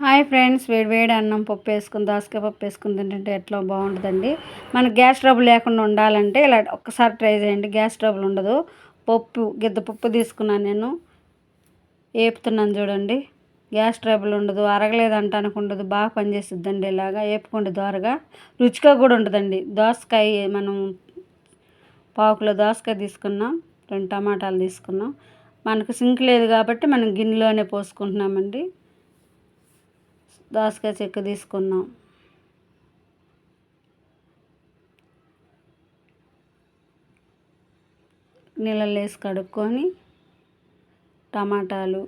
Hi friends వేడి వేడి అన్నం పప్పు వేసుకుని దోసకాయ పప్పు వేసుకుని తింటుంటే ఎట్లా బాగుంటుందండి? మనకు గ్యాస్ ట్రబుల్ లేకుండా ఉండాలంటే ఇలా ఒక్కసారి ట్రై చేయండి. గ్యాస్ ట్రబుల్ ఉండదు. పప్పు గిద్ద పప్పు తీసుకున్నాను నేను. వేపుతున్నాను చూడండి. గ్యాస్ ట్రబుల్ ఉండదు. అరగలేదంట అనుకుండదు బాగా పనిచేస్తుందండి ఇలాగా. వేపుకోండి దోరగా. రుచిగా కూడా ఉంటుందండి. దోసకాయ మనం పాకులో దోసకాయ తీసుకున్నాం. రెండు టమాటాలు తీసుకున్నాం. మనకు సింక్ లేదు కాబట్టి మనం గిన్నెలోనే పోసుకుంటున్నామండి. దోసకాయ చెక్క తీసుకున్నాం. నీళ్ళల్లో వేసి కడుక్కొని టమాటాలు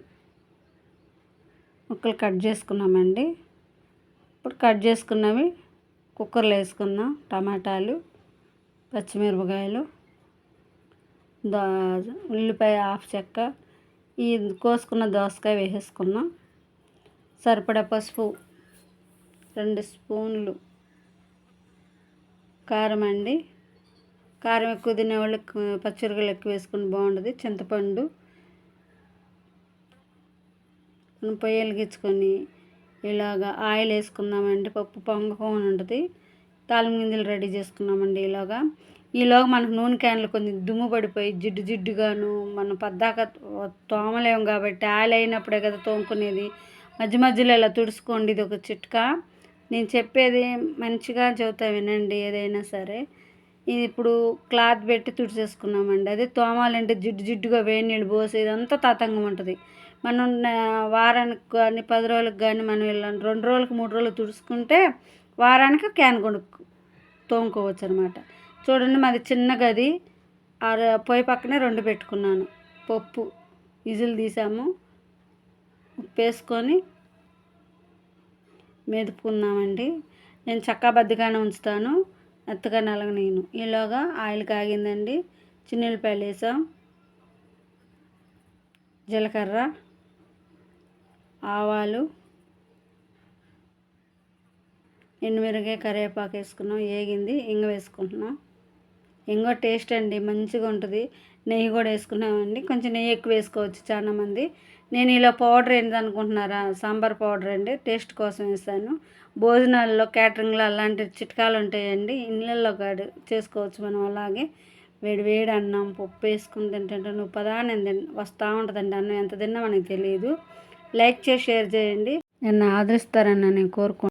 ముక్కలు కట్ చేసుకున్నామండి. ఇప్పుడు కట్ చేసుకున్నవి కుక్కర్లో వేసుకుందాం. టమాటాలు పచ్చిమిరపకాయలు దా ఉల్లిపాయ హాఫ్ చెక్క ఈ కోసుకున్న దోసకాయ వేసేసుకున్నాం. సరిపడ పసుపు. రెండు స్పూన్లు కారం అండి. కారం ఎక్కువ తినేవాళ్ళు పచ్చిరకలు ఎక్కువ వేసుకుని బాగుంటుంది చింతపండు. మనం పొయ్యి వెలిగించుకొని ఇలాగా ఆయిల్ వేసుకుందామండి. పప్పు పొంగకొని ఉంటుంది. తాలింపు గింజలు రెడీ చేసుకున్నామండి ఇలాగా. ఈలోగా మనకు నూనె క్యాన్లు కొంచెం దుమ్ము పడిపోయి జిడ్డు జిడ్డుగాను మనం పద్దాక తోమలేము కాబట్టి ఆయిల్ అయినప్పుడే కదా తోముకునేది. మధ్య మధ్యలో ఇలా తుడుచుకోండి ఇది ఒక చిట్కా. నేను చెప్పేది మంచిగా చెబుతా వినండి ఏదైనా సరే. ఇది ఇప్పుడు క్లాత్ పెట్టి తుడిచేసుకున్నామండి. అదే తోమాలంటే జిడ్డు జిడ్డుగా వేడి నీళ్ళు పోసి ఇదంతా తతంగం ఉంటుంది. మనం వారానికి కానీ పది రోజులకు కానీ మనం వెళ్ళాం రెండు రోజులకు మూడు రోజులు తుడుచుకుంటే వారానికి క్యాన్ కొనుక్కు తోముకోవచ్చు అనమాట చూడండి మాది చిన్న గది. పొయ్యి పక్కనే రెండు పెట్టుకున్నాను. పప్పు విజిల్ తీసాము. ఉప్పు వేసుకొని మెదుపుకుందామండి. నేను చక్కాబద్దిగానే ఉంచుతాను మెత్తగా నలగ నేను. ఈలోగా ఆయిల్ కాగిందండి. చిన్నెల్లిపాయలు వేసాం. జీలకర్ర ఆవాలు ఎండుమిరగాయ కరివేపాకు వేసుకున్నాం. ఏగింది ఇంగ వేసుకుంటున్నాం. ఇంకో టేస్ట్ అండి మంచిగా ఉంటుంది. నెయ్యి కూడా వేసుకున్నామండి. కొంచెం నెయ్యి ఎక్కువ వేసుకోవచ్చు చాలామంది నేను ఇలా పౌడర్ ఏంటి అనుకుంటున్నారా? సాంబార్ పౌడర్ అండి టేస్ట్ కోసం వేసాను. భోజనాల్లో క్యాటరింగ్లో అలాంటి చిట్కాలు ఉంటాయండి. ఇళ్ళల్లో కాదు చేసుకోవచ్చు మనం అలాగే. వేడి వేడి అన్నం పప్పు వేసుకుని తింటుంటే నువ్వు పదా వస్తూ ఉంటుందండి అన్నం. ఎంత తిన్నా మనకి తెలియదు లైక్ చేసి షేర్ చేయండి. నన్ను ఆదరిస్తారని నేను కోరుకుంటున్నాను